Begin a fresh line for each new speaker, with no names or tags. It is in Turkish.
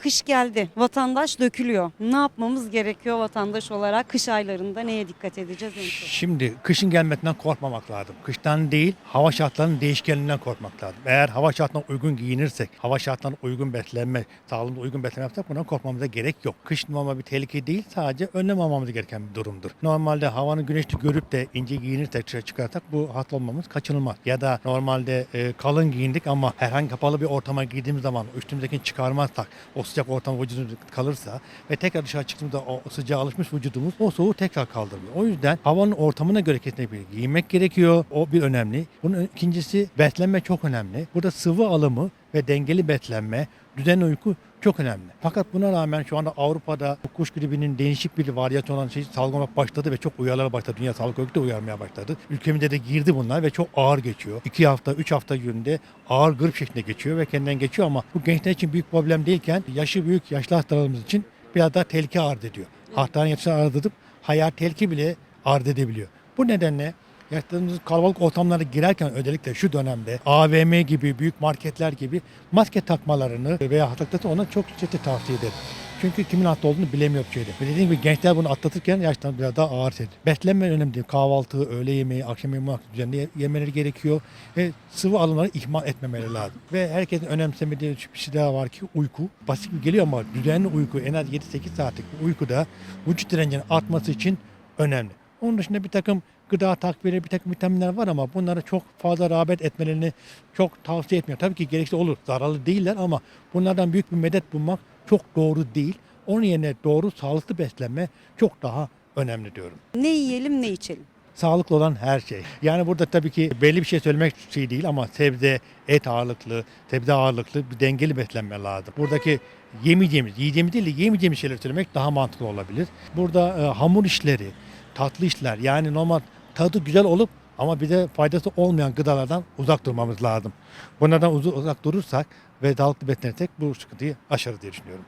kış geldi. Vatandaş dökülüyor. Ne yapmamız gerekiyor vatandaş olarak? Kış aylarında neye dikkat edeceğiz?
Şimdi kışın gelmesinden korkmamak lazım. Kıştan değil, hava şartlarının değişkenliğinden korkmak lazım. Eğer hava şartlarına uygun giyinirsek, hava şartlarına uygun beslenme, sağlığımıza uygun beslenme yapsak bundan korkmamıza gerek yok. Kış normal bir tehlike değil, sadece önlem almamız gereken bir durumdur. Normalde havanın güneşli görüp de ince giyinirsek, dışarı çıkarsak bu hasta olmamız kaçınılmaz. Ya da normalde e, kalın giyindik ama herhangi kapalı bir ortama girdiğimiz zaman üstümüzdekini çıkarmazsak, o sıcak ortam vücudumuzda kalırsa ve tekrar dışarı çıktığımızda o sıcağa alışmış vücudumuz o soğuğu tekrar kaldırıyor. O yüzden havanın ortamına göre kesinlikle giyinmek gerekiyor. O bir önemli. Bunun ikincisi beslenme çok önemli. Burada sıvı alımı ve dengeli beslenme, düzenli uyku çok önemli. Fakat buna rağmen şu anda Avrupa'da kuş gribinin değişik bir varyasyon olan şey salgılamak başladı ve çok uyarılar başladı. Dünya Sağlık Örgütü de uyarmaya başladı. Ülkemizde de girdi bunlar ve çok ağır geçiyor. 2 hafta, 3 hafta günde ağır grip şeklinde geçiyor ve kendinden geçiyor ama bu gençler için büyük problem değilken yaşı büyük yaşlı hastalarımız için biraz daha tehlike arz ediyor. Hastane yatışını arz edip hayat tehlike bile arz edebiliyor. Bu nedenle yaşlarımız kalabalık ortamlara girerken özellikle şu dönemde AVM gibi büyük marketler gibi maske takmalarını veya hastalıkları ona çok ciddi tavsiye ederim. Çünkü kimin hasta olduğunu bilemiyor şeyde. Ve dediğim gibi gençler bunu atlatırken yaştan biraz daha ağır hissedir. Beslenme önemli değil. Kahvaltı, öğle yemeği, akşam yemeği düzenli yemeleri gerekiyor. Ve sıvı alımları ihmal etmemeleri lazım. Ve herkesin önemsemediği bir şey daha var ki uyku. Basit gibi geliyor ama düzenli uyku en az 7-8 saatlik bir uykuda vücut direncinin artması için önemli. Onun dışında bir takım gıda takviyeleri, bir takım vitaminler var ama bunlara çok fazla rağbet etmelerini çok tavsiye etmiyorum. Tabii ki gerekli olur, zararlı değiller ama bunlardan büyük bir medet bulmak çok doğru değil. Onun yerine doğru, sağlıklı beslenme çok daha önemli diyorum.
Ne yiyelim ne içelim?
Sağlıklı olan her şey. Yani burada tabii ki belli bir şey söylemek şey değil ama sebze, et ağırlıklı, sebze ağırlıklı bir dengeli beslenme lazım. Buradaki yemeyeceğimiz, yiyeceğimiz değil de yemeyeceğimiz şeyler söylemek daha mantıklı olabilir. Burada e, hamur işleri, tatlı işler yani normal tadı güzel olup ama bize faydası olmayan gıdalardan uzak durmamız lazım. Bunlardan uz- uzak durursak ve sağlıklı beslenirsek bu sıkıntıyı aşarız diye düşünüyorum.